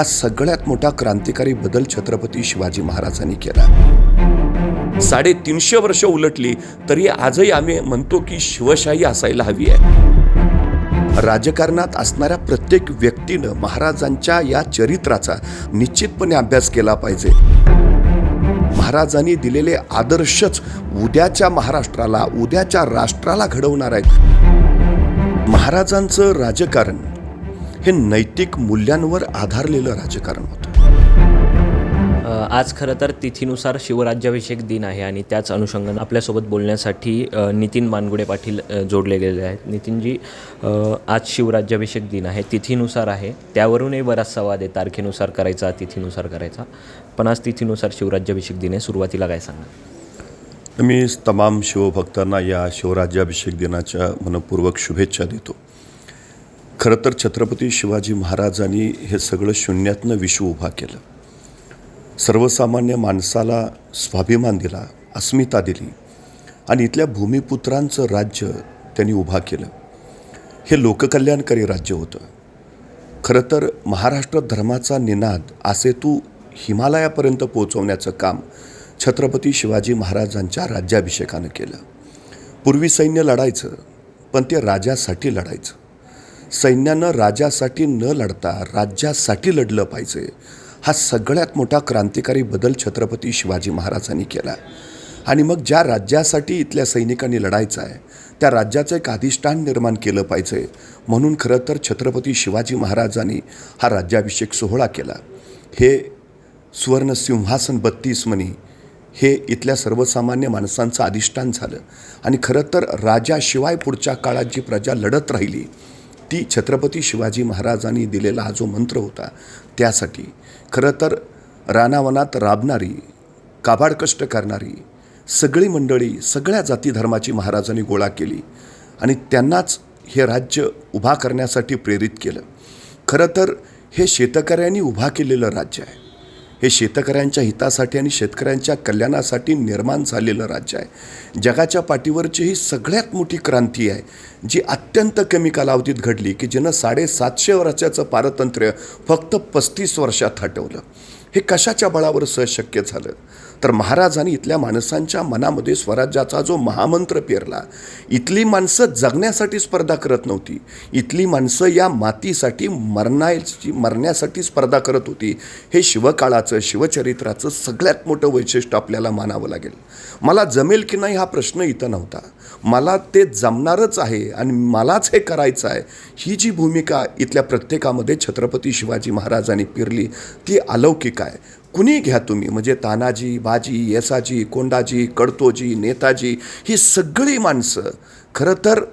हा सगळ्यात मोठा क्रांतिकारी बदल छत्रपती शिवाजी महाराजांनी केला. साडेतीनशे वर्ष उलटली तरी आजही आम्ही म्हणतो की शिवशाही असायला हवी आहे. राजकारणात असणाऱ्या प्रत्येक व्यक्तीनं महाराजांच्या या चरित्राचा निश्चितपणे अभ्यास केला पाहिजे. महाराजांनी दिलेले आदर्शच उद्याच्या महाराष्ट्राला उद्याच्या राष्ट्राला घडवणार आहेत. महाराजांचं राजकारण हे नैतिक मूल्यांवर आधारलेलं राजकारण होतं. आज खरं तर तिथीनुसार शिवराज्याभिषेक दिन आहे आणि त्याच अनुषंगानं आपल्यासोबत बोलण्यासाठी नितीन मानगुडे पाटील जोडले गेलेले आहेत. नितीनजी आज शिवराज्याभिषेक दिन आहे. तिथीनुसार आहे. त्यावरूनही बराचसा वाद आहे. तारखेनुसार करायचा तिथीनुसार करायचा. पण आज तिथीनुसार शिवराज्याभिषेक दिन आहे. सुरुवातीला काय सांगा मी तमाम शिवभक्तांना या शिवराज्याभिषेक दिनाच्या मनपूर्वक शुभेच्छा देतो. खरं तर छत्रपती शिवाजी महाराजांनी हे सगळं शून्यातनं विश्व उभा केलं. सर्वसामान्य माणसाला स्वाभिमान दिला अस्मिता दिली आणि इथल्या भूमिपुत्रांचं राज्य त्यांनी उभा केलं. हे लोककल्याणकारी राज्य होतं. खरं तर महाराष्ट्र धर्माचा निनाद आसेतू हिमालयापर्यंत पोहोचवण्याचं काम छत्रपती शिवाजी महाराजांच्या राज्याभिषेकानं केलं. पूर्वी सैन्य लढायचं पण ते राजासाठी लढायचं. सैन्यानं राजासाठी न लढता राज्यासाठी लढलं पाहिजे. हा सगळ्यात मोठा क्रांतिकारी बदल छत्रपती शिवाजी महाराजांनी केला. आणि मग ज्या राज्यासाठी इथल्या सैनिकांनी लढायचं आहे त्या राज्याचं एक अधिष्ठान निर्माण केलं पाहिजे. म्हणून खरं तर छत्रपती शिवाजी महाराजांनी हा राज्याभिषेक सोहळा केला. हे सुवर्ण सिंहासन बत्तीस मनी हे इथल्या सर्वसामान्य माणसांचं अधिष्ठान झालं. आणि खरं तर राजाशिवाय पुढच्या काळात जी प्रजा लढत राहिली ती छत्रपती शिवाजी महाराजांनी दिलेला हा जो मंत्र होता त्यासाठी खरं तर रानावनात राबणारी काबाड कष्ट करणारी सगळी मंडळी सगळ्या जाती धर्माची महाराजांनी गोळा केली आणि त्यांनाच हे राज्य उभा करण्यासाठी प्रेरित केलं. खरं तर हे शेतकऱ्यांनी उभा केलेलं राज्य आहे. हे शेतकऱ्यांच्या हितासाठी आणि शेतकऱ्यांच्या कल्याणासाठी निर्माण झालेलं राज्य आहे. जगाच्या पाठीवरची ही सगळ्यात मोठी क्रांती आहे जी अत्यंत कमी कालावधीत घडली की जिनं साडेसातशे वर्षाचं पारतंत्र्य फक्त पस्तीस वर्षात हटवलं. हे कशाच्या बळावर सहशक्य झालं? तर महाराजांनी इथल्या माणसांच्या मनामध्ये स्वराज्याचा जो महामंत्र पेरला इथली माणसं जगण्यासाठी स्पर्धा करत नव्हती. इथली माणसं या मातीसाठी मरणाची मरण्यासाठी स्पर्धा करत होती. हे शिवकाळाचं शिवचरित्राचं सगळ्यात मोठं वैशिष्ट्य आपल्याला मानावं लागेल. मला जमेल की नाही हा प्रश्न इथं नव्हता. मला ते जमणारच आहे आणि मलाच हे करायचं आहे. ही जी भूमिका इथल्या प्रत्येकामध्ये छत्रपती शिवाजी महाराजांनी पेरली ती अलौकिक आहे. कुणी घ्या तुम्ही? म्हणजे तानाजी बाजी येसाजी कोंडाजी कडतोजी नेताजी ही सगळी माणसं. खरं तर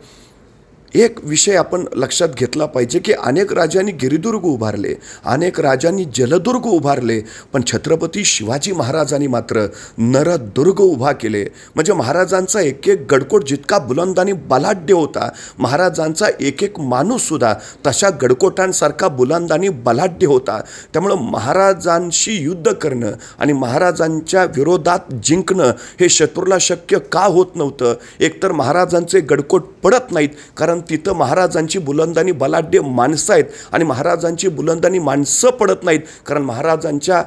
एक विषय आपण लक्षात घेतला पाहिजे की अनेक राजांनी गिरिदुर्ग उभारले अनेक राजांनी जलदुर्ग उभारले पण छत्रपती शिवाजी महाराजांनी मात्र नरदुर्ग उभा केले. म्हणजे महाराजांचा एक एक गडकोट जितका बुलंद आणि बलाढ्य होता महाराजांचा एक एक माणूससुद्धा तशा गडकोटांसारखा बुलंद आणि बलाढ्य होता. त्यामुळं महाराजांशी युद्ध करणं आणि महाराजांच्या विरोधात जिंकणं हे शत्रूला शक्य का होत नव्हतं? एकतर महाराजांचे गडकोट पडत नाहीत कारण तिथं महाराजांची बुलंदानी बलाढ्य माणसं आहेत आणि महाराजांची बुलंदानी माणसं पडत नाहीत. कारण महाराजांच्या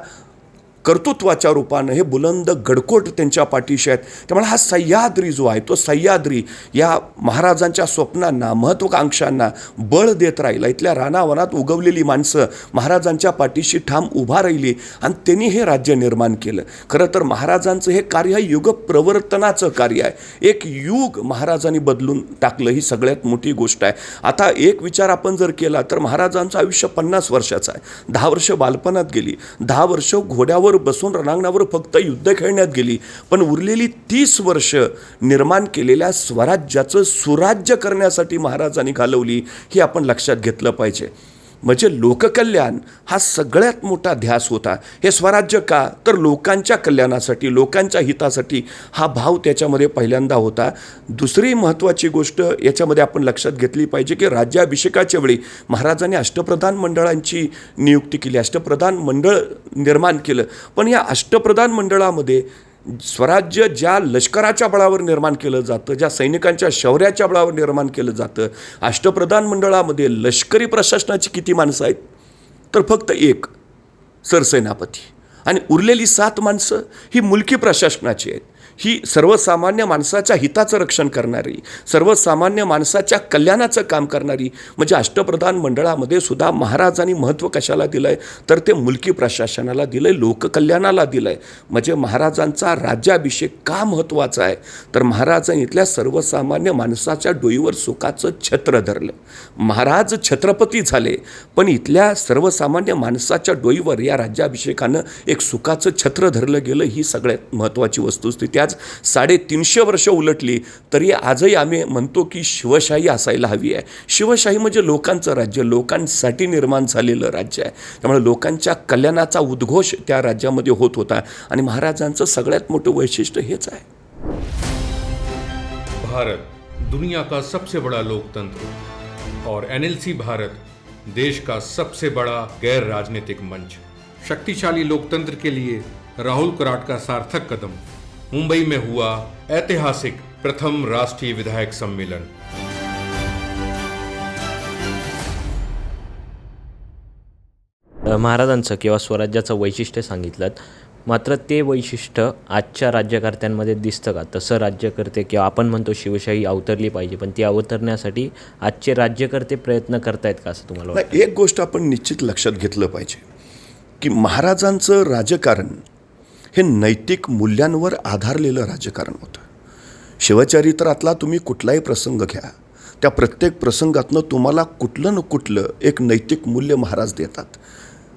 कर्तृत्वाच्या रूपानं हे बुलंद गडकोट त्यांच्या पाठीशी आहेत. त्यामुळे हा सह्याद्री जो आहे तो सह्याद्री या महाराजांच्या स्वप्नांना महत्त्वाकांक्षांना बळ देत राहिला. इथल्या रानावनात उगवलेली माणसं महाराजांच्या पाठीशी ठाम उभा राहिली आणि त्यांनी हे राज्य निर्माण केलं. खरं तर महाराजांचं हे कार्य हे युग प्रवर्तनाचं कार्य आहे. एक युग महाराजांनी बदलून टाकलं ही सगळ्यात मोठी गोष्ट आहे. आता एक विचार आपण जर केला तर महाराजांचं आयुष्य पन्नास वर्षाचं आहे. दहा वर्ष बालपणात गेली. दहा वर्ष घोड्यावर बसून रणांगणावर फक्त युद्ध खेळण्यात गेली. पण उरलेली तीस वर्ष निर्माण केलेल्या स्वराज्याचं सुराज्य करण्यासाठी महाराजांनी घालवली ही आपण लक्षात घेतलं पाहिजे. म्हणजे लोककल्याण हा सगळ्यात मोठा ध्यास होता. हे स्वराज्य का? तर लोकांच्या कल्याणासाठी लोकांच्या हितासाठी हा भाव त्याच्यामध्ये पहिल्यांदा होता. दुसरी महत्त्वाची गोष्ट याच्यामध्ये आपण लक्षात घेतली पाहिजे की राज्याभिषेकाच्या वेळी महाराजांनी अष्टप्रधान मंडळांची नियुक्ती केली अष्टप्रधान मंडळ निर्माण केलं. पण या अष्टप्रधान मंडळामध्ये स्वराज्य ज्या लष्कराच्या बळावर निर्माण केलं जातं ज्या सैनिकांच्या शौर्याच्या बळावर निर्माण केलं जातं अष्टप्रधान मंडळामध्ये लष्करी प्रशासनाची किती माणसं आहेत? तर फक्त एक सरसेनापती. आणि उरलेली सात माणसं ही मुलकी प्रशासनाची आहेत. ही सर्वसामान्य माणसाच्या हिताचं रक्षण करणारी सर्वसामान्य माणसाच्या कल्याणाचं काम करणारी म्हणजे अष्टप्रधान मंडळामध्ये सुद्धा महाराजांनी महत्त्व कशाला दिलं आहे तर ते मुलकी प्रशासनाला दिलं आहे लोककल्याणाला दिलं आहे म्हणजे महाराजांचा राज्याभिषेक का महत्त्वाचा आहे? तर महाराजांनी इथल्या सर्वसामान्य माणसाच्या डोईवर सुखाचं छत्र धरलं. महाराज छत्रपती झाले पण इथल्या सर्वसामान्य माणसाच्या डोईवर या राज्याभिषेकानं एक सुखाचं छत्र धरलं गेलं ही सगळ्यात महत्त्वाची वस्तुस्थिती आज साडेतीनशे वर्ष उलटली तरी आजही आम्ही म्हणतो की शिवशाही असायला हवी आहे. शिवशाही म्हणजे लोकांचं राज्य लोकांसाठी निर्माण झालेलं राज्य आहे. त्यामुळे लोकांच्या कल्याणाचा उद्घोष त्या राज्यामध्ये होत होता आणि महाराजांचं सगळ्यात मोठं वैशिष्ट्य हेच आहे. भारत दुनिया का सबसे बड़ा लोकतंत्र और एनएलसी भारत देश का सबसे बड़ा गैर राजनीतिक मंच। शक्तिशाली लोकतंत्र के लिए राहुल कराट का सार्थक कदम। मुंबई में हुआ ऐतिहासिक प्रथम राष्ट्रीय विधायक सम्मेलन। महाराजांचं किंवा स्वराज्याचं वैशिष्ट्य सांगितलं मात्र ते वैशिष्ट्य आजच्या राज्यकर्त्यांमध्ये दिसतं का? तसं राज्यकर्ते किंवा आपण म्हणतो शिवशाही अवतरली पाहिजे पण ती अवतरण्यासाठी आजचे राज्यकर्ते प्रयत्न करतायत का असं तुम्हाला एक गोष्ट आपण निश्चित लक्षात घेतलं पाहिजे. की महाराजांचं राजकारण हे नैतिक मूल्यांवर आधारलेलं राजकारण होतं. शिवचरित्रातला तुम्ही कुठलाही प्रसंग घ्या त्या प्रत्येक प्रसंगातनं तुम्हाला कुठलं न कुठलं एक नैतिक मूल्य महाराज देतात.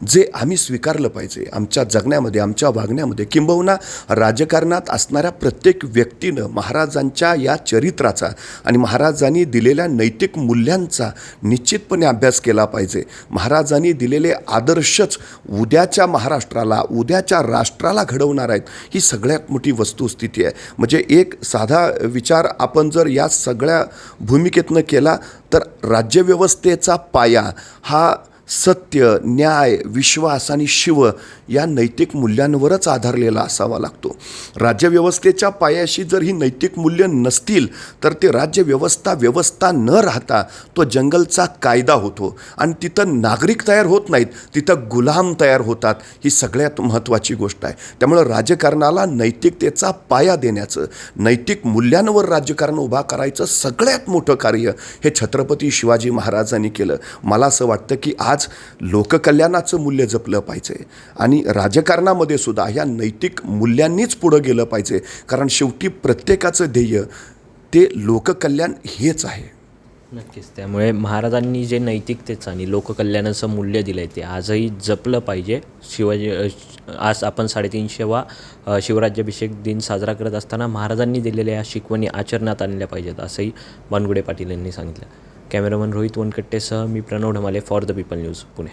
जे आम्ही स्वीकारलं पाहिजे आमच्या जगण्यामध्ये आमच्या वागण्यामध्ये किंबहुना राजकारणात असणाऱ्या प्रत्येक व्यक्तीनं महाराजांच्या या चरित्राचा आणि महाराजांनी दिलेल्या नैतिक मूल्यांचा निश्चितपणे अभ्यास केला पाहिजे. महाराजांनी दिलेले आदर्शच उद्याच्या महाराष्ट्राला उद्याच्या राष्ट्राला घडवणार आहेत ही सगळ्यात मोठी वस्तुस्थिती आहे. म्हणजे एक साधा विचार आपण जर या सगळ्या भूमिकेतनं केला तर राज्यव्यवस्थेचा पाया हा सत्य न्याय विश्वास आणि शिव या नैतिक मूल्यांवरच आधारलेला असावा लागतो. राज्यव्यवस्थेच्या पायाशी जर ही नैतिक मूल्य नसतील तर ते राज्यव्यवस्था व्यवस्था न राहता तो जंगलचा कायदा होतो. आणि तिथं नागरिक तयार होत नाहीत तिथं गुलाम तयार होतात ही सगळ्यात महत्त्वाची गोष्ट आहे. त्यामुळं राजकारणाला नैतिकतेचा पाया देण्याचं नैतिक मूल्यांवर राजकारण उभा करायचं सगळ्यात मोठं कार्य हे छत्रपती शिवाजी महाराजांनी केलं. मला असं वाटतं की आज आज लोककल्याणाचं मूल्य जपलं पाहिजे. आणि राजकारणामध्ये सुद्धा ह्या नैतिक मूल्यांनीच पुढं गेलं पाहिजे. कारण शेवटी प्रत्येकाचं ध्येय ते लोककल्याण हेच आहे. नक्कीच. त्यामुळे महाराजांनी जे नैतिकतेचं आणि लोककल्याणाचं मूल्य दिलं आहे ते आजही जपलं पाहिजे. शिवाजी आज आपण साडेतीनशेवा शिवराज्याभिषेक दिन साजरा करत असताना महाराजांनी दिलेल्या या शिकवणी आचरणात आणल्या पाहिजेत असंही वानगुडे पाटील यांनी सांगितलं. कॅमेरामन रोहित वनकट्टेसह मी Pranav Dhamale for the people news Pune.